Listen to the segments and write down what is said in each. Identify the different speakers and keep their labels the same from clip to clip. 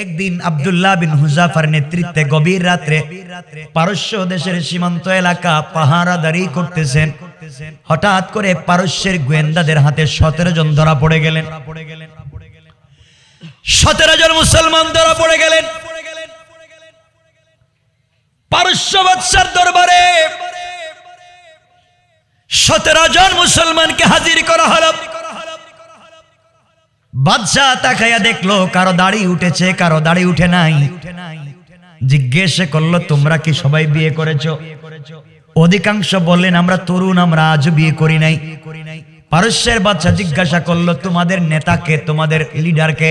Speaker 1: একদিন আব্দুল্লাহ বিন হুজাফার নেতৃত্বে গভীর রাত্রে পারস্য দেশের সীমান্ত এলাকা পাহারাদারি করতেছেন। হঠাৎ করে পারস্যের গোয়েন্দাদের হাতে সতেরো জন ধরা পড়ে গেলেন। সতেরো জন মুসলমান ধরা পড়ে গেলেন। পারস্য বাদশার দরবারে সতেরো জন মুসলমানকে হাজির করা হলো। বাদশাহ তাকাইয়া দেখল, কারও দাড়ি উঠেছে, কারও দাড়ি উঠে নাই। জিজ্ঞেস করল, তোমরা কি সবাই বিয়ে করেছ? অধিকাংশ বললেন, আমরা তরুণ, আমরা আজ বিয়ে করি নাই। পারস্যের বাচ্চা জিজ্ঞাসা করল, তোমাদের নেতাকে তোমাদের লিডারকে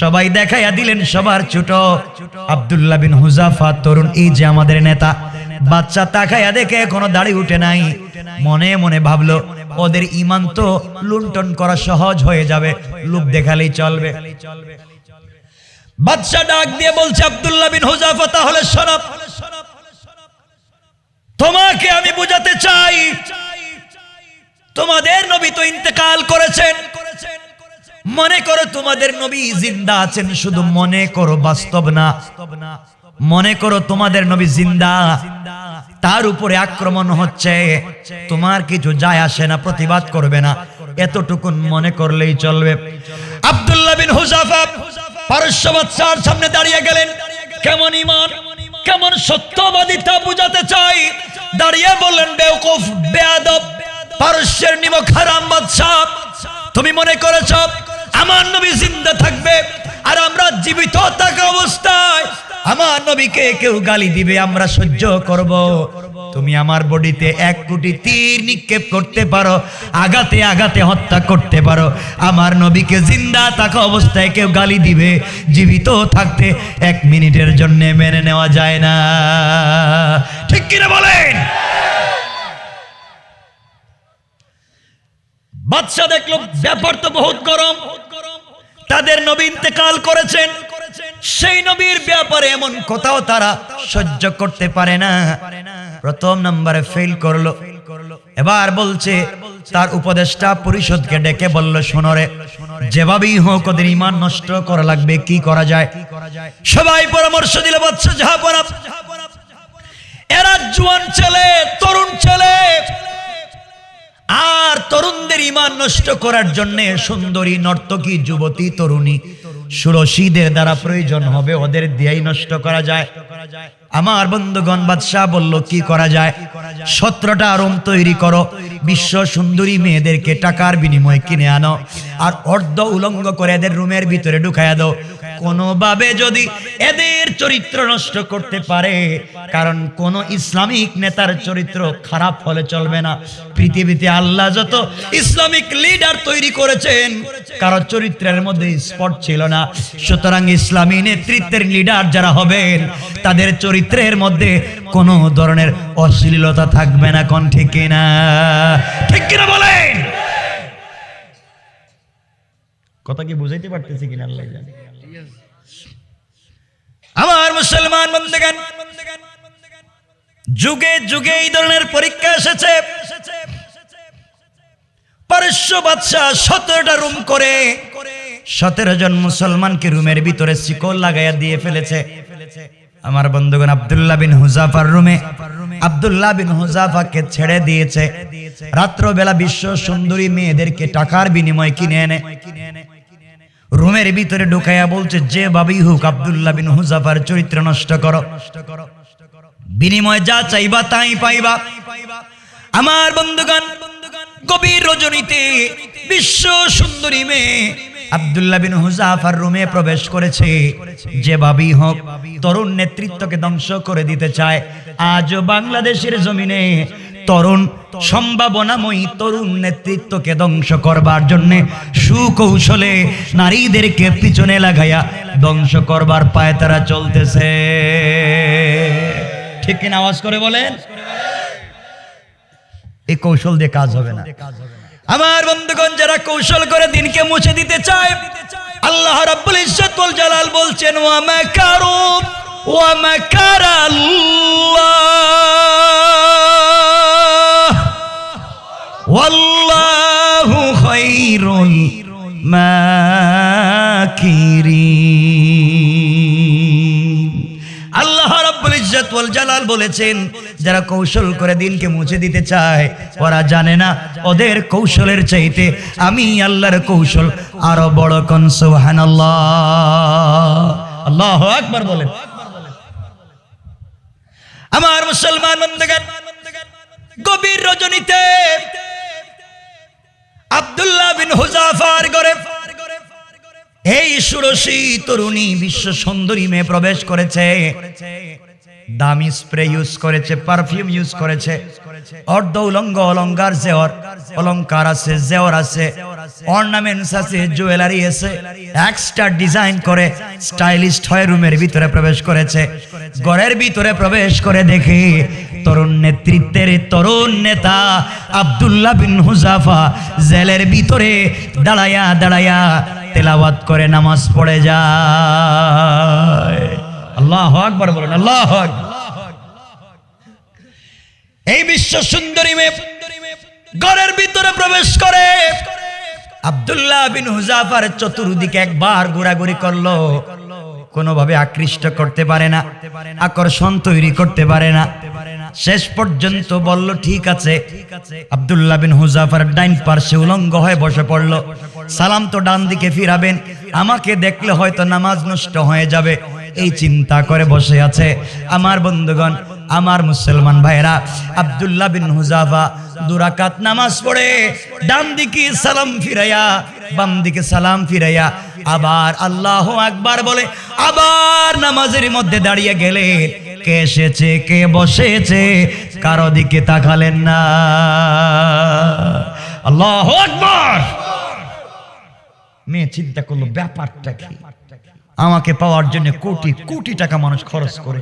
Speaker 1: সবাই দেখাইয়া দিলেন, সবার ছোট। আব্দুল্লাহ বিন হুজাফা, তরুণ, এই যে আমাদের নেতা। বাচ্চা তাকাইয়া দেখে কোনো দাড়ি উঠে নাই। মনে মনে ভাবলো ওদের ইমান তো লুণ্ঠন করা সহজ হয়ে যাবে। লোক দেখালেই চলবে। বাদশা ডাক দিয়ে বলছে, আব্দুল্লাহ বিন হুজাফা তাহলে শোনাব তোমাকে আমি বুঝাতে চাই। তোমাদের নবী তো ইন্তেকাল করেছেন। মনে করো তোমাদের নবী জিন্দা আছেন, শুধু মনে করো বাস্তব না। মনে করো তোমাদের নবী জিন্দা। তার উপরে আক্রমণ হচ্ছে। তোমার কিছু যায় আসে না, প্রতিবাদ করবে না। এতটুকুন মনে করলেই চলবে। আব্দুল্লাহ বিন হুজাফা পারস্য সামনে দাঁড়িয়ে গেলেন। কেমন ইমান কেমন সত্যবাদিতা বুঝাতে চাই। দাঁড়িয়ে বললেন, বেওকুফ, বেয়াদব, পারস্যের নিমক হারাম বাদশাহ। তুমি মনে করেছ, আমার নবী জিন্দা থাকবে, আর আমরা জীবিত থাকা অবস্থায় আমার নবীকে কেউ গালি দিবে, আমরা সহ্য করব। তুমি আমার বডিতে এক কোটি তীর নিক্ষেপ করতে পারো আগাতে আগাতে হত্যা করতে পারো। আমার নবীকে জিন্দা থাকা অবস্থায় কেউ গালি দিবে, জীবিত থাকতে এক মিনিটের জন্য মেনে নেওয়া যায় না। ঠিক কিনা বলেন? বাদশাহ দেখল, ব্যাপার তো বহুত গরম। তাদের নবী ইন্তেকাল করেছেন। সেই নবীর ব্যাপারে এমন কোথাও তারা সহ্য করতে পারে না। প্রথম নম্বরে ফেল করল। এবার বলছে, তার উপদেষ্টা পরিষদকে ডেকে বলল শোনরে যেভাবেই হোক ওদের ইমান নষ্ট করা লাগবে, কি করা যায়? সবাই পরামর্শ দিল বাচ্চা যাহা পরা এরা জুয়ান ছেলে, তরুণ ছেলে। আর তরুণদের ইমান নষ্ট করার জন্য সুন্দরী, নর্তকী, যুবতী, তরুণী সুরসীদের দ্বারা প্রয়োজন হবে, ওদের দিয়েই নষ্ট করা যায়। আমার বন্ধুগণ, বাদশাহ বলল, কি করা যায়? সতেরোটা রুম তৈরি করো। বিশ্ব সুন্দরী মেয়েদেরকে টাকার বিনিময়ে কিনে আনো। আর অর্ধ উলঙ্গ করে এদের রুমের ভিতরে ঢুকাইয়া দাও। কোনোভাবে যদি এদের চরিত্র নষ্ট করতে পারে, কারণ কোন ইসলামিক নেতার চরিত্র খারাপ হলে চলবে না। পৃথিবীতে আল্লাহ যত ইসলামিক লিডার তৈরি করেছেন, কারও চরিত্রের মধ্যে স্পট ছিল না। সুতরাং ইসলামী নেতৃত্বের লিডার যারা হবেন, তাদের চরিত্রের মধ্যে কোনো ধরনের অশ্লীলতা থাকবে না, কোন ঠিক কিনা? ঠিক কিনা বলেন? কথা কি বুঝাইতে পারতেছি কিনা, আল্লাহ জানে। আমার মুসলমান বন্ধুগণ, যুগে যুগে এই ধরনের পরীক্ষা এসেছে। পারস্য বাদশাহ সতেরোটা রুম করে সতেরো জন মুসলমানকে রুমের ভিতরে শিকল লাগাইয়া দিয়ে ফেলেছে। আমার বন্ধুগণ, আব্দুল্লাহ বিন হুজাফার রুমে, আব্দুল্লাহ বিন হুজাফাকে ছেড়ে দিয়েছে। রাত্রবেলা বিশ্ব সুন্দরী মেয়েদেরকে টাকার বিনিময়ে কিনে এনে রুমের ভিতরে ঢুকাইয়া বলছে, যে ভাবেই হোক, আব্দুল্লাহ বিন হুজাফার চরিত্র নষ্ট করো। বিনিময় যা চাইবা তাই পাইবা। আমার বন্ধুগণ, গভীর রজনীতে বিশ্ব সুন্দরী মেয়ে আব্দুল্লাহ বিন হুজাফার রুমে প্রবেশ করেছে। যে বাবি হোক, তরুণ নেতৃত্বকে ধ্বংস করে দিতে চায়। আজ বাংলাদেশের জমিনে তরুণ সম্ভাবনাময়ী তরুণ নেতৃত্বকে ধ্বংস করবার জন্য সুকৌশলে নারীদেরকে পিছনে লাগাইয়া ধ্বংস করবার পায়ে তারা চলতেছে। ঠিক কিনা আওয়াজ করে বলেন? এই কৌশল দিয়ে কাজ হবে না। আমার বন্ধুগণ, যারা কৌশল করে দিনকে মুছে দিতে চায়, আল্লাহ রাব্বুল ইজ্জত ওয়াল জালাল বলছেন, ওয়া মাকারু, ওয়া মাকারাল্লাহ। ওয়াল্লাহু খায়রুল মাকিরিন। আল্লাহ রাব্বুল ইজ্জত ওয়াল জালাল বলেছেন, যারা কৌশল করে দিনকে মুছে দিতে চায়, ওরা জানে না, ওদের কৌশলের চাইতে আমি আল্লাহর কৌশল আরও বড় কন, সুবহানাল্লাহ। আল্লাহু বলেন। আমার মুসলমান বন্ধুগণ, গভীর রজনীতে আব্দুল্লাহ বিন হুজাফার ঘরে এই সুরসী তরুণী বিশ্ব সুন্দরী মেয়ে প্রবেশ করেছে। দামি স্প্রে ইউজ করেছে পারফিউম ইউজ করেছে। অর্ধ উলঙ্গ, অলঙ্কার জেওর অলঙ্কার আছে জেওর আছে। অর্নামেন্টস আছে জুয়েলারি আছে। এক্সট্রা ডিজাইন করে স্টাইলিস্ট হয়ে রুমের ভিতরে প্রবেশ করেছে। ঘরের ভিতরে প্রবেশ করে দেখি তরুণ নেতৃত্বের তরুণ নেতা আব্দুল্লাহ বিন হুজাফা জেলের ভিতরে দাঁড়ায়া দাঁড়ায়া তেলাওয়াত করে নামাজ পড়ে যায়। আল্লাহ আকবার বলেন, আল্লাহ এই বিশ্ব সুন্দরী মেয়ে ঘরের ভিতরে প্রবেশ করে। আব্দুল্লাহ বিন হুজাফার চতুর্দিকে একবার ঘোরাঘুরি করল। কোনোভাবে আকৃষ্ট করতে পারে না, আকর্ষণ তৈরি করতে পারে না। শেষ পর্যন্ত বলল, ঠিক আছে। আব্দুল্লাহ বিন হুজাফার ডাইন পার্শ্বে উলঙ্গ হয়ে বসে পড়ল। সালাম তো ডান দিকে ফিরাবেন, আমাকে দেখলে হয়তো নামাজ নষ্ট হয়ে যাবে। এই চিন্তা করে বসে আছে আমার বন্ধুগণ, আমার মুসলমান ভাইরা আব্দুল্লাহ বিন হুজাফা দুরাকাত নামাজ পড়ে ডান দিকে সালাম ফিরাইয়া বাম দিকে সালাম ফিরাইয়া আবার আল্লাহ আকবার বলে, আবার নামাজের মধ্যে দাঁড়িয়ে গেলেন। কে এসেছে, কে বসেছে, কারও দিকে তাকালেন না। আল্লাহ আকবার! মেয়ে চিন্তা করল, ব্যাপারটা কি? আমাকে পাওয়ার জন্য কোটি কোটি টাকা মানুষ খরচ করে।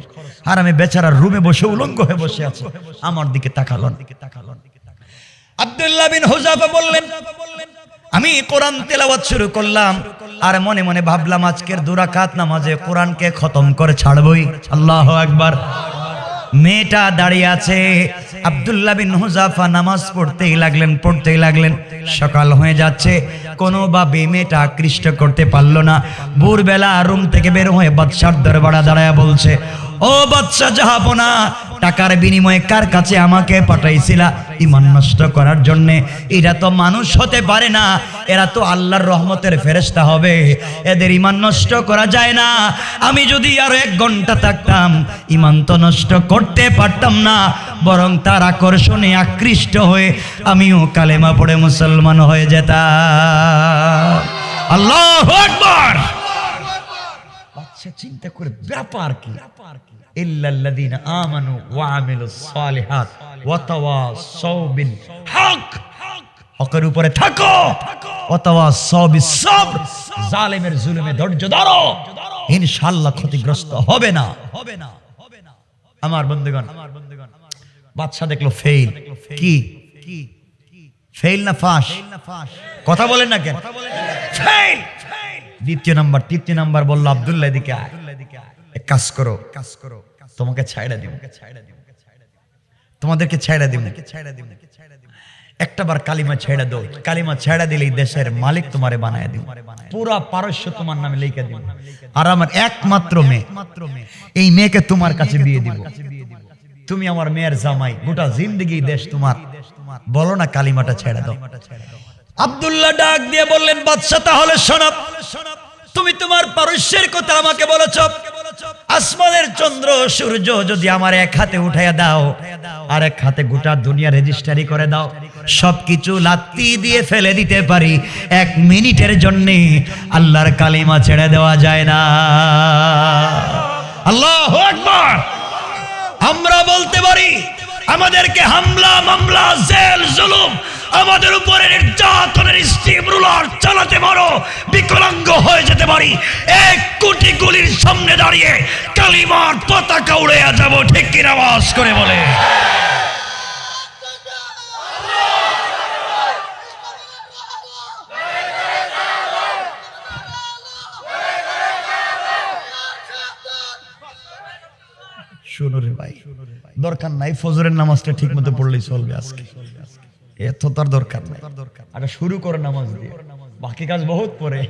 Speaker 1: আর আমি বেচারা রুমে বসে উলঙ্গ হয়ে বসে আছে। আমার দিকে তাকালন আব্দুল্লাহ বিন হুজাফা বললেন, আমি কোরআন তেলাওয়াত শুরু করলাম, আর মনে মনে ভাবলাম আজকের দুরাকাত নামাজে কোরআনকে খতম করে ছাড়বই। আল্লাহ একবার মেয়েটা দাঁড়িয়ে আছে। আব্দুল্লাহ বিন হুজাফা নামাজ পড়তেই লাগলেন পড়তেই লাগলেন। সকাল হয়ে যাচ্ছে। কোনোভাবে মেয়েটা আকৃষ্ট করতে পারল না। ভোরবেলা রুম থেকে বের হয়ে বাদশার দরবারা দাঁড়ায় বলছে ও বাদশা জাহাপনা, টাকার বিনিময়ে কার কাছে আমাকে পাঠাইছিলা? ইমান নষ্ট করার জন্য। এরা তো মানুষ হতে পারে না। এরা তো আল্লাহর রহমতের ফেরেস্তা হবে। এদের ইমান নষ্ট করা যায় না। আমি যদি আরও এক ঘণ্টা থাকতাম, ইমান তো নষ্ট করতে পারতাম না। বরং তার আকর্ষণে আকৃষ্ট হয়ে আমিও কালেমা পড়ে মুসলমান হয়ে যেতাম। আল্লাহ আকবার! বাচ্চা চিন্তা করে ব্যাপার কি? ইল্লাল্লাযীনা আমানু ওয়া আমিলুস সালিহাত ওয়া তাওয়াসাউ বিল হক। হকের উপরে থাকো। ওয়া তাওয়াসাউ বিস সাবর। জালেমের জুলুমে ধৈর্য ধরো। ইনশাআল্লাহ ক্ষতিগ্রস্ত হবে না। হবে না আমার বন্ধুগণ আমার বন্ধুগণ বাদশা দেখল ফেল কি? ফেল না ফাঁস? কথা বলেন না কেন? ফেল দ্বিতীয় নাম্বার, তৃতীয় নাম্বার বলল, আব্দুল্লাহ দিকে এক কাজ করো কাজ করো তোমাকে ছাইড়া দিব। তোমাদেরকে ছাইড়া দিব। ছাইড়া দিব একটা বার কালিমা ছেড়ে দাও। কালিমা ছেড়ে দিলেই দেশের মালিক তোমারে বানায় দিব। পুরা পারস্য তোমার নামে লিখে দিব। আর আমার একমাত্র মেয়ে, এই মেয়েকে তোমার কাছে বিয়ে দিব। তুমি আমার মেয়ের জামাই, গোটা জিন্দগি দেশ তোমার। বলো না কালিমাটা ছেড়ে দাও। আব্দুল্লাহ ডাক দিয়ে বললেন বাদশা তাহলে শোনাব তুমি তোমার পারস্যের কথা আমাকে বলেছ। আসমানের চন্দ্র, সূর্য যদি আমার এক হাতে উঠাইয়া দাও, আর এক হাতে গোটা দুনিয়া রেজিস্টারি করে দাও, সবকিছু লাত্তি দিয়ে ফেলে দিতে পারি। এক মিনিটের জন্য আল্লাহর কালিমা ছেড়ে দেওয়া যায় না। আল্লাহ আকবার। আমরা বলতে পারি, আমাদেরকে হামলা, মামলা, জেল, জুলুম আমাদের উপরে নির্যাতনের স্টিম রুলার চালাতে পারো। বিকলাঙ্গ হয়ে যেতে পারি। এক কোটি গুলির সামনে দাঁড়িয়ে কালিমার পতাকা উড়ে যাব, ঠিক কিনা আওয়াজ করে বলে। শুনো রে ভাই, দরকার নাই, ফজরের নামাজটা ঠিক মতো পড়লেই চলবে আজকে। এত তার দরকার নাই। শুরু করে নামাজ দিয়ে। বাকি কাজ বহুত পরে।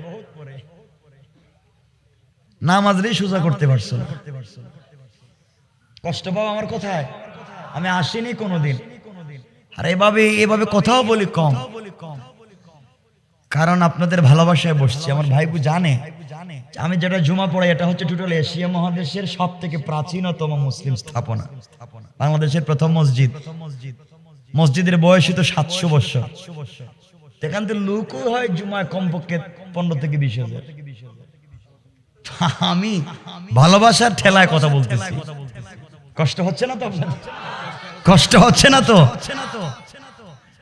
Speaker 1: নামাজ সোজা করতে পারছ কষ্ট আমার কোথায়? আমি আসিনি কোনোদিন। আর এভাবে এভাবে কথাও বলি কম। কারণ আপনাদের ভালোবাসায় বসছি। আমার ভাইবু জানে। আমি যেটা জুমা পড়াই, এটা হচ্ছে টোটাল এশিয়া মহাদেশের সব থেকে প্রাচীনতম মুসলিম স্থাপনা। বাংলাদেশের প্রথম মসজিদ। মসজিদের বয়সই তো সাতশো বছর। এখান থেকে লুকও হয় জুমায় কমপক্ষে পনেরো থেকে বিশ হাজার। আমি ভালোবাসার ঠেলায় কথা বলতেছি। কষ্ট হচ্ছে না তো? কষ্ট হচ্ছে না তো?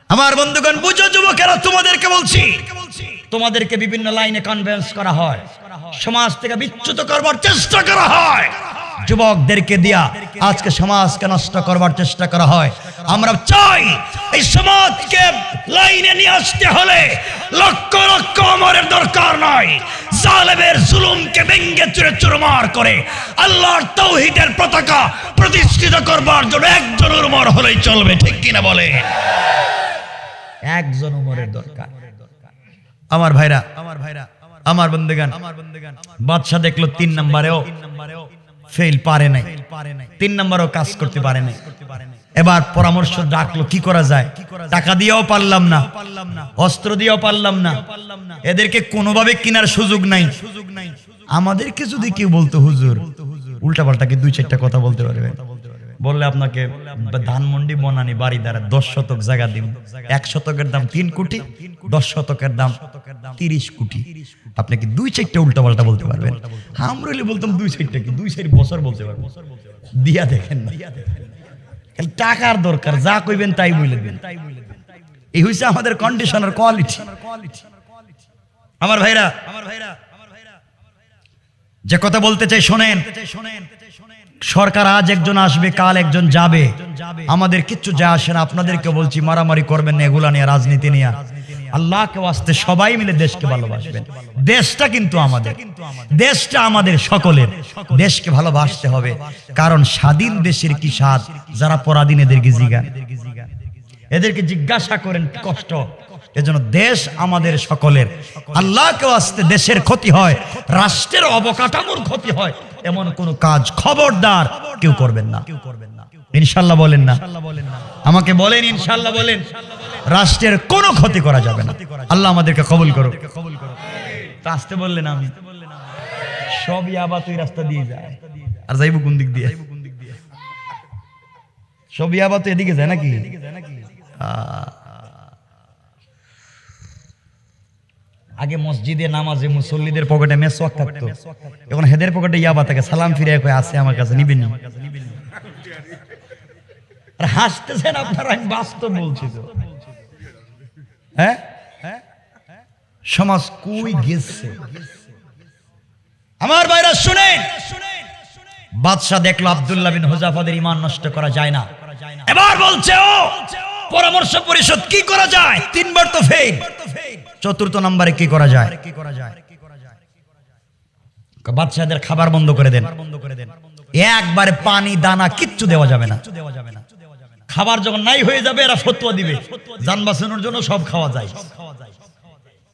Speaker 1: আমার বন্ধুগণ, বুঝো যুবকেরা, তোমাদেরকে বলছি, তোমাদেরকে বিভিন্ন লাইনে কনভেন্স করা হয়। সমাজ থেকে বিচ্যুত করবার চেষ্টা করা হয়। যুবকদেরকে দিয়া আজকে সমাজকে নষ্ট করবার চেষ্টা করা হয়। আমরা চাই এই সমাজকে লাইনে নিয়ে আসতে হলে লক্ষ লক্ষ অমরের দরকার নয়। জালেমের জুলুমকে ভেঙ্গে চুরে চুরমার করে আল্লাহর তৌহিদের পতাকা প্রতিষ্ঠিত করবার জন্য একজন উর্মর হলেই চলবে, ঠিক কিনা বলে? একজন উমরের দরকার। আমার ভাইরা আমার ভাইরা, আমার বন্ধুগান আমার বন্ধুগান বাদশা দেখল তিন নম্বরেও। ফেল পারে নাই। তিন নম্বরও কাজ করতে পারে নাই। এবার পরামর্শ ডাকলো, কি করা যায়? টাকা দিয়েও পারলাম না। অস্ত্র দিয়েও পারলাম না। এদেরকে কোনোভাবে কেনার সুযোগ নাই। আমাদেরকে যদি কেউ বলতো, হুজুর উল্টা পাল্টা কি দুই চারটা কথা বলতে পারবে বললে আপনাকে, ধানমন্ডি বনানি বাড়ি দ্বারা দশ শতক জায়গা দিন এক শতকের দাম তিন কোটি, দশ শতকের দাম তিরিশ কোটি। আপনি কি দুই চারটা উল্টা পাল্টা বলতে পারবেন? আমরা বলতাম দুই চারটা কি? দুই চার বছর বলতে পারব। দিয়া দেখেন না। খালি টাকার দরকার, যা কইবেন তাই বলে দিবেন। এই হইছে আমাদের কন্ডিশনের কোয়ালিটি আমার ভাইরা আমার ভাইরা যে কথা বলতে চাই শোনেন শোনেন। সরকার আজ একজন আসবে, কাল একজন যাবে। আমাদের কিচ্ছু যা আসে না। আপনাদেরকে বলছি, মারামারি করবেন না, এগুলা নিয়ে, রাজনীতি নিয়ে। আল্লাহকে আসতে সবাই মিলে দেশকে ভালোবাসবেন। দেশটা কিন্তু আমাদের। দেশটা আমাদের সকলের। দেশকে ভালোবাসতে হবে। কারণ স্বাধীন দেশের কি স্বাদ? যারা পরাধীন এদেরকে জিগান। এদেরকে জিজ্ঞাসা করেন কষ্ট? এজন্য দেশ আমাদের সকলের। আল্লাহকে আসতে দেশের ক্ষতি হয়, রাষ্ট্রের অবকাঠামোর ক্ষতি হয়। এমন কোন কাজ খবরদার কেউ করবেন না। ইনশাল্লাহ বলেন না। আমাকে বলেন, ইনশাল্লাহ বলেন। রাষ্ট্রের কোনো ক্ষতি করা যাবে না। আল্লাহ আমাদেরকে কবুল করো তা আসতে বললেন আমি। সবই আবার তুই রাস্তা দিয়ে যায়। আর যাইব কোন দিক দিয়ে? সবই আবার তো এদিকে যায় নাকি? আগে মসজিদে নামাজে মুসল্লিদের পকেটে মেসওয়াক থাকতো। এখন হেদের পকেটে ইয়াবা থাকে, সালাম ফিরে কয়ে, আছে আমার কাছে, নিবেন হাসতেছেন আপনারা বাস্তব বলছি তো। হ্যাঁ? সমাজ কই গেছে? আমার ভাইরা, শুনেন! বাদশাহ দেখল আব্দুল্লাহ বিন হুজাফাদের ইমান নষ্ট করা যায় না। এবার বলছে ও পরামর্শ পরিষদ কি করা যায়? তিনবার তো ফেল চতুর্থ নম্বরে কি করা যায়? কি করা যায় বাদশাহদের খাবার বন্ধ করে দেন। বন্ধ করে দেন একবারে পানি, দানা কিচ্ছু দেওয়া যাবে না। খাবার যখন নাই হয়ে যাবে, এরা ফতুয়া দিবে। যান বাঁচানোর জন্য সব খাওয়া যায়।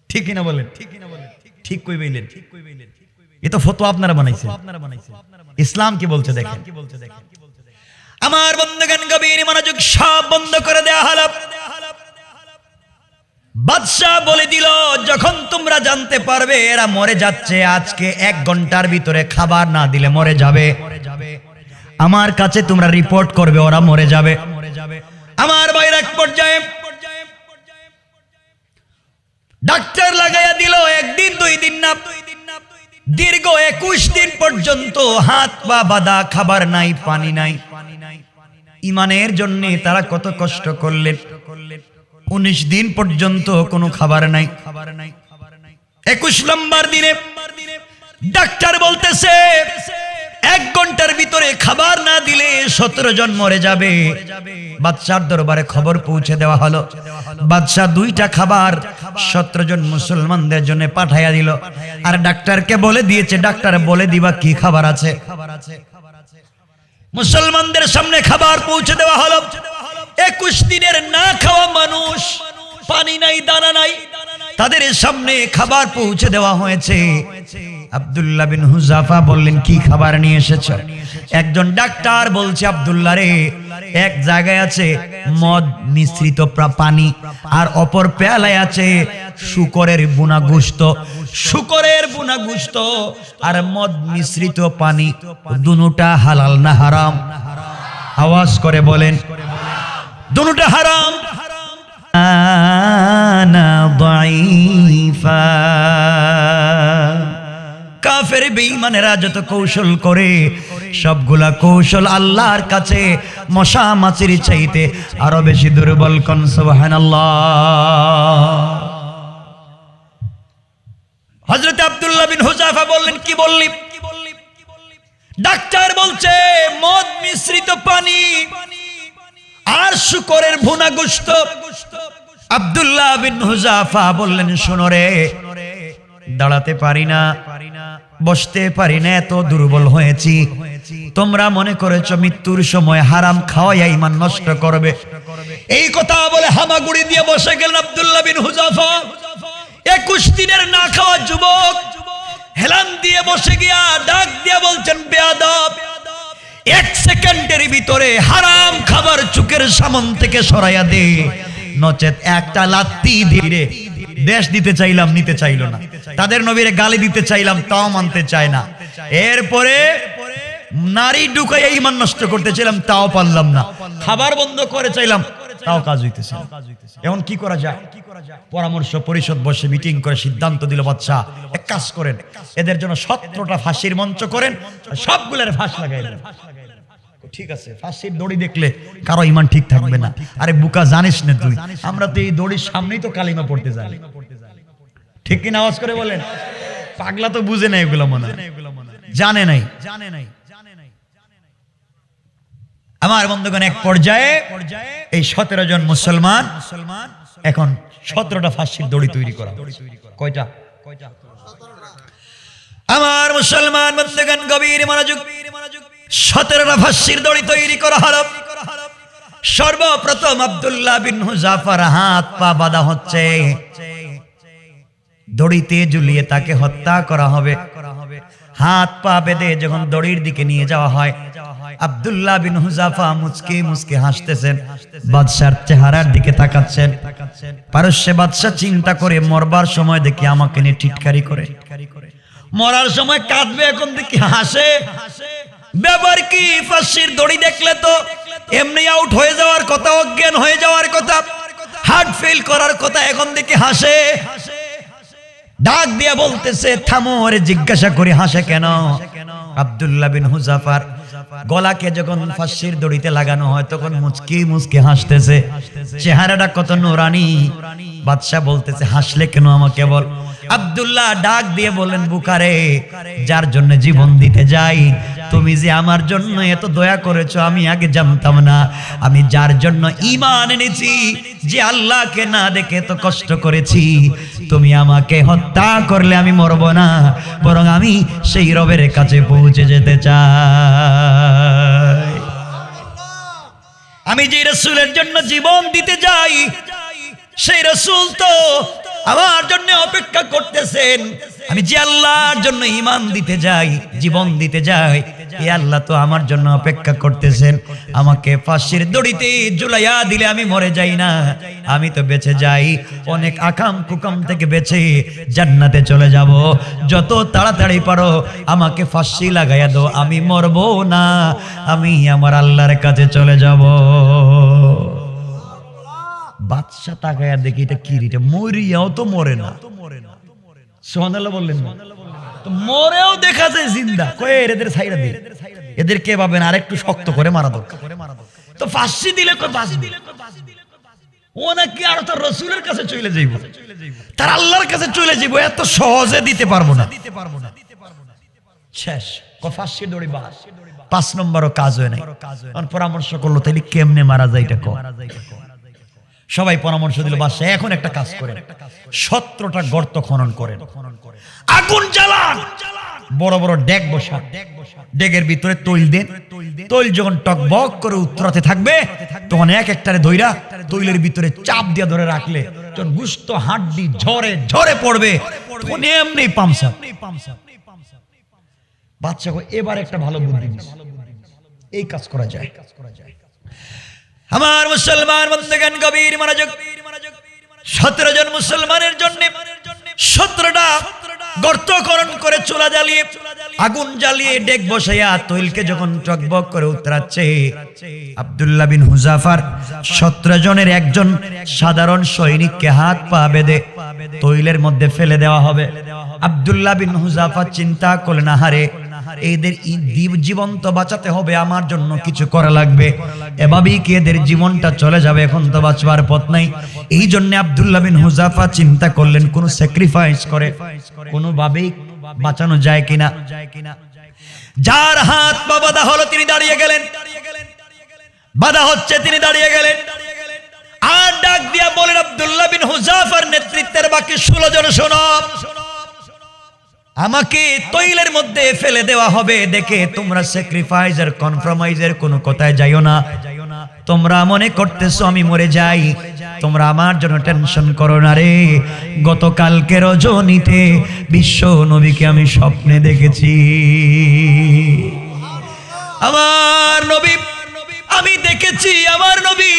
Speaker 1: ঠিক কিনা বলেন? ঠিক কিনা বলেন ঠিক কই বইলেন ঠিক কই বইলেন এ তো ফতোয়া আপনারা বানাইছেন। আপনারা বানাইছেন ইসলাম কি বলছে দেখেন কি বলছে দেখেন? আমার বন্ধুগণ, গভীর মনোযোগ সব বন্ধ করে দেয়া হলো। বাদশাহ বলে দিল, যখন তোমরা জানতে পারবে, এরা মরে যাচ্ছে। আজকে এক ঘণ্টার ভিতরে খাবার না দিলে মরে যাবে। আমার কাছে তোমরা রিপোর্ট করবে, ওরা মরে যাবে। আমার বাইরে এক পর্যায়ে ডাক্তার লাগাইয়া দিল, একদিন, দুই দিন না দীর্ঘ একুশ দিন পর্যন্ত হাত পা বাদা খাবার নাই, পানি নাই। ইমানের জন্য তারা কত কষ্ট করলেন। উনিশ দিন পর্যন্ত কোনো খাবার নাই খাবার নাই। একুশ নম্বর দিনে ডাক্তার বলতেছে এক ঘণ্টার ভিতরে খাবার না দিলে সতেরো জন মরে যাবে। বাদশার দরবারে খবর পৌঁছে দেওয়া হলো। বাদশাহ দুইটা খাবার সতেরো জন মুসলমানদের জন্য পাঠাইয়া দিল। আর ডাক্তারকে বলে দিয়েছে, ডাক্তার, বলে দিবা কি খাবার আছে? মুসলমানদের সামনে খাবার পৌঁছে দেওয়া হলো। একুশ দিনের না খাওয়া মানুষ, পানি নাই, দানা নাই, তাদের সামনে খাবার পৌঁছে দেওয়া হয়েছে। আব্দুল্লাহ বিন হুজাফা বললেন, কি খাবার নিয়ে এসেছ? একজন ডাক্তার বলছে, আব্দুল্লাহ রে, এক জায়গায় আছে মদ, মিশ্রিত পানি, আর অপর পেয়ালায় আছে শুকরের বুনা গুস্ত। শুকরের বুনা গুস্ত আর মদ, মিশ্রিত পানি দুনুটা হালাল না হারাম? আওয়াজ করে বলেন দুনুটা হারাম। আনা দাইফা কাফের বেঈমানেরা যত কৌশল করে, সবগুলা কৌশল আল্লাহর কাছে মশা মাছির চাইতে আরও বেশি দুর্বল কন, সুবহানাল্লাহ। হযরত আব্দুল্লাহ বিন হুজাফা বললেন, কি বললি? ডাক্তার বলছে, মদ মিশ্রিত পানি আর শুকরের ভুনা গোশত আব্দুল্লাহ বিন হুজাফা বললেন, শোনো রে, দাঁড়াতে পারি না। বসতে পারি না, এত দুর্বল হয়েছি। তোমরা মনে করেছ মৃত্যুর সময় হারাম খাওয়াইয়া ইমান নষ্ট করবে। এই কথা বলে হামাগুড়ি দিয়ে বসে গেলেন আব্দুল্লাহ বিন হুজাফা। একুশ দিনের না খাওয়া যুবক হেলান দিয়ে বসে গিয়া ডাক দিয়ে বলছেন, বেয়াদব, এক সেকেন্ডের ভিতরে হারাম খাবার চুকের সামন থেকে সরাইয়া দে। নচেত একটা লাত্তি ধীরে দেশ দিতে চাইলাম, নিতে চাইলো না। তাদের নবীরে গালি দিতে চাইলাম, তাও মানতে চায় না। এরপরে নারী ঢুকাইয়া ইমান নষ্ট করতে চাইলাম, তাও পারলাম না। খাবার বন্ধ করে চাইলাম, তাও কাজ হইতেছে। এখন কি করা যায়? পরামর্শ পরিষদ বসে মিটিং করে সিদ্ধান্ত দিল, বাচ্চা, এক কাজ করেন। এদের জন্য সতেরোটা ফাঁসির মঞ্চ করেন সবগুলোর ফাঁস লাগাইলেন ঠিক আছে, ফাঁসির দড়ি দেখলে কারও ইমান ঠিক থাকবে না। আরে বুকা জানিস না তুই, আমরা তো এই দড়ির সামনেই তো কালিমা পড়তে যাই। ঠিক করে বলেন? পাগলা তো বুঝে এগুলো মনে। জানে নাই জানে নাই। আমার বন্ধুগণ, এক পর্যায়ে এই সতেরো জন মুসলমান মুসলমান এখন সতেরোটা ফাঁসির দড়ি তৈরি করা কয়টা? আমার মুসলমান বন্ধুগণ, গভীর মনোযোগ সতেরোটা ফাঁসির দড়ি তৈরি করা হলো। সর্বপ্রথম আব্দুল্লাহ বিন হুজাফার হাত পা বাঁধা হচ্ছে। দড়িতে তাকে হত্যা করা হবে। হাত পা বেঁধে যখন দড়ির দিকে নিয়ে যাওয়া হয়, আব্দুল্লাহ বিন হুজাফা মুচকে মুচকে হাসতেছেন, বাদশার চেহারার দিকে তাকাচ্ছেন। পারস্য বাদশাহ চিন্তা করে মরবার সময় দেখি আমাকে নিয়ে টিটকারি করে। মরার সময় কাঁদবে, এখন দেখি হাসে। ব্যাপার কি? ফাঁসির দড়ি দেখলে তো এমনি আউট হয়ে যাওয়ার কথা, অজ্ঞান হয়ে যাওয়ার কথা। হার্ট ফেল করার কথা এখন দেখি হাসে। ডাক দিয়ে বলতেছে, থামো ওরে জিজ্ঞাসা করে হাসে কেন? আব্দুল্লাহ বিন হুজাফার গলাকে যখন ফাঁসির দড়িতে লাগানো হয়, তখন মুচকি মুচকি হাসতেছে। চেহারাটা কত নোরানি। বাদশাহ বলতেছে, হাসলে কেন আমাকে বল? আব্দুল্লাহ ডাক দিয়ে বলেন, বুকারে, যার জন্য জীবন দিতে যাই, তুমি যে আমার জন্য এত দয়া করেছ, আমি আগে জানতাম না। আমি যার জন্য ইমান এনেছি, যে আল্লাহকে না দেখে তো কষ্ট করেছি। তুমি আমাকে হত্যা করলে আমি মরব না, বরং আমি সেই রবের কাছে পৌঁছে যেতে চাই। আমি যে রসুলের জন্য জীবন দিতে যাই, সেই রসুল তো আমার জন্য অপেক্ষা করতেছেন। আমি যে আল্লাহর জন্য ইমান দিতে যাই, জীবন দিতে যাই এই আল্লাহ তো আমার জন্য অপেক্ষা করতেছেন। আমাকে ফাঁসির দড়িতে জুলাইয়া দিলে আমি মরে যাই না। আমি তো বেঁচে যাই, অনেক আকাম কুকাম থেকে বেঁচে জান্নাতে চলে যাব। যত তাড়াতাড়ি পারো, আমাকে ফাঁসি লাগাইয়া দাও, আমি মরবো না। আমি আমার আল্লাহর কাছে চলে যাব। বাদশা তাকায়া দেখি এটা কি রে? এটা মরিয়াও তো মরে না। সোহানাল্লাহ বললেন না? তো মরেও দেখা যায় জিন্দা। কয়ে এদের সাইডা দিয়ে এদের কে পাবেন আর একটু শক্ত করে মারা দরকার। তো ফাঁসি দিলে কই বাঁচবে? ও নাকি আর তো রসুলের কাছে চলে যাইব। তার আল্লাহর কাছে চলে যাইব, এত সহজে দিতে পারব না। শেষ। ক ফাঁসি দড়ি বাস পাঁচ নম্বরও কাজ হয় নাই। পরামর্শ করল, তাইলে কেমনে মারা যায় এটা কর সবাই পরামর্শ দিল বাদশাহ এখন একটা কাজ করেন। সতেরোটা গর্ত খনন করেন। আগুন জ্বালান। বড় বড় ডেক বসা। ডেগের ভিতরে তৈল দেন। তৈল যখন টকবক করে উত্তরাতে থাকবে তখন এক একটারে ধইরা তৈলের ভিতরে চাপ দিয়ে ধরে রাখলে যখন গুস্ত হাড্ডি ঝরে ঝরে পড়বে তখন এমনি পামসা বাচ্চা এবার একটা ভালো বুদ্ধি এই কাজ করা যায়। আমার মুসলমান বন্ধুগান গভীর মনোযোগ, সতেরো জন মুসলমানের জন্য সতেরোটা গর্তকরণ করে চুলা জ্বালিয়ে, আগুন জ্বালিয়ে ডেক বসাইয়া তৈলকে যখন টকবক করে উতরাচ্ছে, আব্দুল্লাহ বিন হুজাফার সতেরো জনের একজন সাধারণ সৈনিককে হাত পা বেঁধে তৈলের মধ্যে ফেলে দেওয়া হবে। আব্দুল্লাহ বিন হুজাফা চিন্তা করলেন, আহারে এদের জীবন্ত বাঁচাতে হবে, আমার জন্য কিছু করা লাগবে। এভাবেই কি এদের জীবনটা চলে যাবে, এখন তো বাঁচবার পথ নাই। এই জন্য আব্দুল্লাহ বিন হুজাফা চিন্তা করলেন, কোন স্যাক্রিফাইস করে, কোনোভাবেই বাঁচানো যায় কিনা। যার হাত পা বাঁধা হলো, তিনি দাঁড়িয়ে গেলেন। বাধা হচ্ছে, তিনি দাঁড়িয়ে গেলেন। আর ডাক দিয়া বলেন, আব্দুল্লাহ বিন হুজাফার নেতৃত্বের বাকি ষোলো জন শোনো। আমাকে তৈলের মধ্যে ফেলে দেওয়া হবে। দেখে তোমরা স্যাক্রিফাইস আর কনফার্মাইজের কোনো কথায় যাইও না। তোমরা মনে করতেছো আমি মরে যাই। তোমরা আমার জন্য টেনশন করো না রে। গতকালকে রজনীতে বিশ্ব নবীকে আমি স্বপ্নে দেখেছি। আমার নবী, আমি দেখেছি আমার নবী।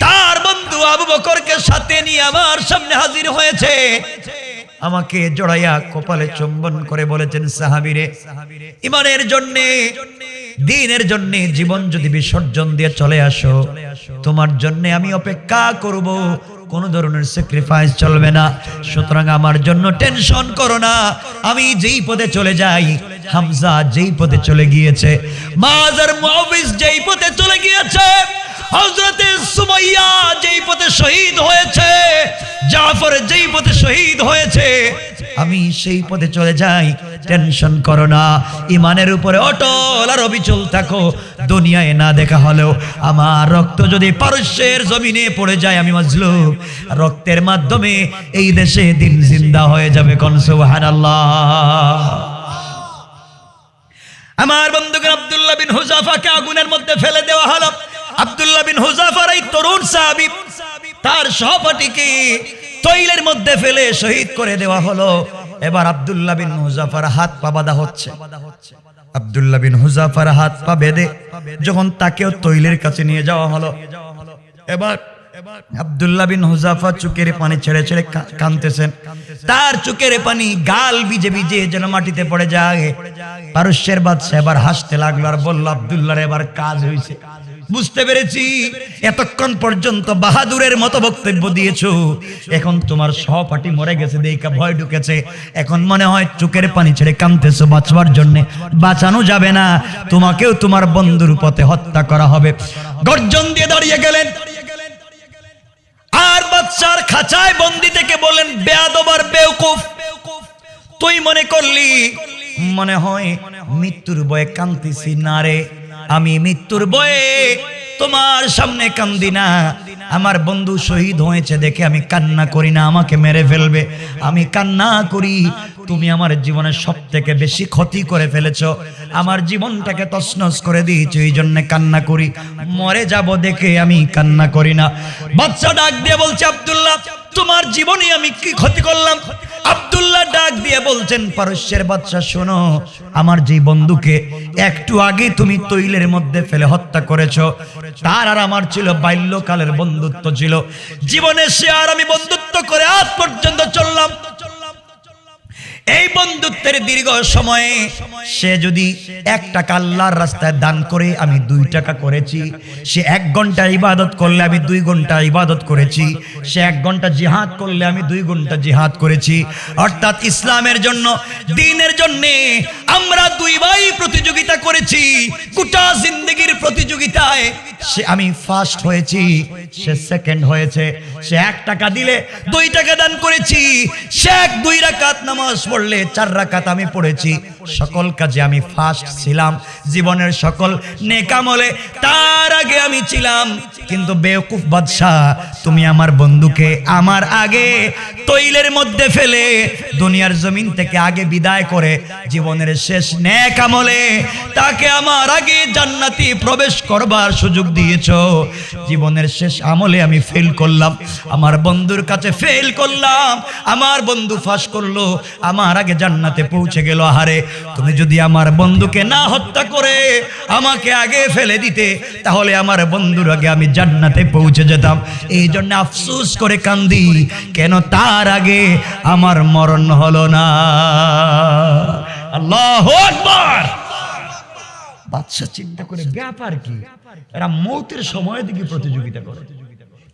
Speaker 1: তার বন্ধু আবু বকরকে সাথে নিয়ে আমার সামনে হাজির হয়েছে। আমাকে জড়াইয়া কপালে চুম্বন করে বলেছেন সাহাবিরে, ইমানের জন্য, দিনের জন্য জীবন যদি বিসর্জন দিয়ে চলে আসো, তোমার জন্য আমি অপেক্ষা করব, কোন ধরনের স্যাক্রিফাইস চলবে না। সুতরাং আমার জন্য টেনশন করো না, আমি যেই পথে চলে যাই, হামজা যেই পথে চলে গিয়েছে, মাজার মুআবিজ যেই পথে চলে গিয়েছে হযরতে সুমাইয়া যেই পথে শহীদ হয়েছে, জাফর যেই পথে শহীদ হয়েছে, আমি সেই পথে চলে যাই। টেনশন করো না, ইমানের উপরে অটল আর অবিচল থাকো। দুনিয়ায় না দেখা হলেও আমার রক্ত যদি পারস্যের জমিনে পড়ে যায়, আমি রক্তের মাধ্যমে এই দেশে দিন জিন্দা হয়ে যাবে কনসুবাহান আমার বন্ধুগণ আব্দুল্লাহ বিন হুজাফাকে আগুনের মধ্যে ফেলে দেওয়া হলো। আব্দুল্লাহ বিন হুজাফার এই তরুণ সাহাবী তার সহপাঠীকে তৈলের মধ্যে ফেলে শহীদ করে দেওয়া হলো। এবার আব্দুল্লাহ বিন হুজাফার হাত পা বাঁধা হচ্ছে। আব্দুল্লাহ বিন হুজাফার হাত পা বেঁধে যখন তাকেও তৈলের কাছে নিয়ে যাওয়া হলো। এবার আব্দুল্লাহ বিন হুজাফা চুকের পানি ছেড়ে ছেড়ে কা- কাঁদতেছেন। তার চুকের পানি গাল বিজে বিজে যেন মাটিতে পড়ে যায়। পারস্যের বাদশা এবার হাসতে লাগল আর বলল, আব্দুল্লাহর এবার কাজ হয়েছে বুঝতে পেরেছি? এতক্ষণ পর্যন্ত বাহাদুরের মতো বক্তব্য দিয়েছ। এখন তোমার সহপাঠী মরে গেছে দেখা ভয় ঢুকেছে। এখন মনে হয় চোখের পানি ছেড়ে কাঁদতেছো বাঁচবার জন্য। বাঁচানো যাবে না। তোমাকেও তোমার বন্ধুর পথে হত্যা করা হবে। গর্জন দিয়ে দাঁড়িয়ে গেলেন। আর বাচ্চার খাঁচায় বন্দি থেকে বলেন বেয়াদবার বেউকুফ, তুই মনে করলি? মনে হয় মৃত্যুর বয়ে কান্দিছি না রে। আমি মৃত্যুর বয়ে তোমার সামনে কান্দি না। আমার বন্ধু শহীদ হয়েছে দেখে আমি কান্না করি না, আমাকে মেরে ফেলবে। আমি কান্না করি, তুমি আমার জীবনের সব থেকে বেশি ক্ষতি করে ফেলেছ। আমার জীবনটাকে তছনছ করে দিয়েছ, এই জন্য কান্না করি। মরে যাব দেখে আমি কান্না করি না। বাচ্চা ডাক দিয়ে বলছে, আব্দুল্লাহ, তোমার জীবনে আমি কি ক্ষতি করলাম? আব্দুল্লাহ দিয়ে বলছেন, পারস্যের বাচ্চা শোনো, আমার যে বন্ধুকে একটু আগে তুমি তৈলের মধ্যে ফেলে হত্যা করেছ, তার আর আমার ছিল বাল্যকালের বন্ধুত্ব ছিল। জীবনে সে আর আমি বন্ধুত্ব করে আজ পর্যন্ত চললাম। এই বন্ধুত্বের দীর্ঘ সময়ে সে যদি এক টাকা আল্লাহর রাস্তায় দান করে, আমি দুই টাকা করেছি। সে এক ঘণ্টা ইবাদত করলে আমি দুই ঘণ্টা ইবাদত করেছি। সে এক ঘণ্টা জিহাদ করলে আমি দুই ঘণ্টা জিহাদ করেছি। অর্থাৎ ইসলামের জন্য, দিনের জন্য আমরা দুই ভাই প্রতিযোগিতা করেছি। গোটা জিন্দগির প্রতিযোগিতায় সে আমি ফার্স্ট হয়েছি, সে সেকেন্ড হয়েছে। সে এক টাকা দিলে দুই টাকা দান করেছি। সে এক দুই রাকাত নামাজ পড়লে চার রাকাত আমি পড়েছি। সকল কাজে আমি ফার্স্ট ছিলাম। জীবনের সকল নেকামলে তার আগে আমি ছিলাম। কিন্তু বেওকুফ বাদশাহ, তুমি আমার বন্ধুকে আমার আগে তৈলের মধ্যে ফেলে দুনিয়ার জমিন থেকে আগে বিদায় করে জীবনের শেষ নেকামলে তাকে আমার আগে জান্নাতি প্রবেশ করবার সুযোগ দিয়েছ। জীবনের শেষ আমলে আমি ফেল করলাম। আমার বন্ধুর কাছে ফেল করলাম। আমার বন্ধু ফাঁস করল। আমার আগে জান্নাতে পৌঁছে গেল, আহারে। তুমি যদি আমার বন্ধুকে না হত্যা করে আমাকে আগে ফেলে দিতে, তাহলে আমার বন্ধুর আগে আমি জান্নাতে পৌঁছে যেতাম। এই জন্য আফসুস করে কান্দি, কেন তার আগে আমার মরণ হলো না? আল্লাহ আকবার! বাদশা চিন্তা করে, ব্যাপার কি? এরা মৌতের সময় দিকে প্রতিযোগিতা করে।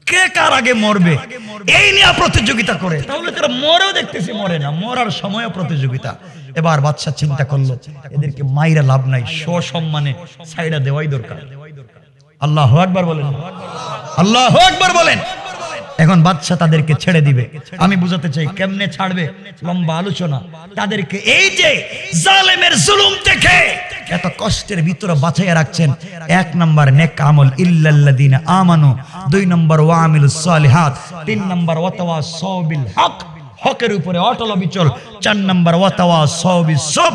Speaker 1: কে কার আগে মরবে? এই নিয়ে প্রতিযোগিতা করে। তাহলে তারা মরেও দেখতেছি, মরে না। মরার সময় প্রতিযোগিতা। এবার বাচ্চা চিন্তা করল, এদেরকে মাইরা লাভ নাই, সসম্মানে সাইডা দেওয়াই দরকার। আল্লাহ একবার বলেন। আল্লাহ একবার বলেন। এখন বাদশা তাদেরকে ছেড়ে দিবে। আমি বুঝাতে চাই, কেমনে ছাড়বে? লম্বা আলোচনা। তাদেরকে এই যে জালেমের জুলুম থেকে এত কষ্টের ভিতরে বাঁচাইয়া রাখছেন। এক নম্বর নেক আমল ইল্লাল্লাদিন আমানু। দুই নম্বর ওয়ামিলুস সালিহাত। তিন নম্বর ওয়াতাওয়া সবিল হক। হকের উপরে অটল অবিচল, চার নম্বর ওয়াতাওয়া সবই সব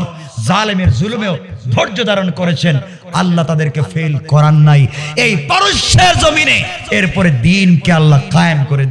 Speaker 1: জালেমের জুলুমেও ধৈর্য ধারণ করেছেন। আল্লাহ তাদেরকে ফেল করান নাই। এই পারস্যের জমিনে, এরপরে দিনকে আল্লাহ কায়েম করে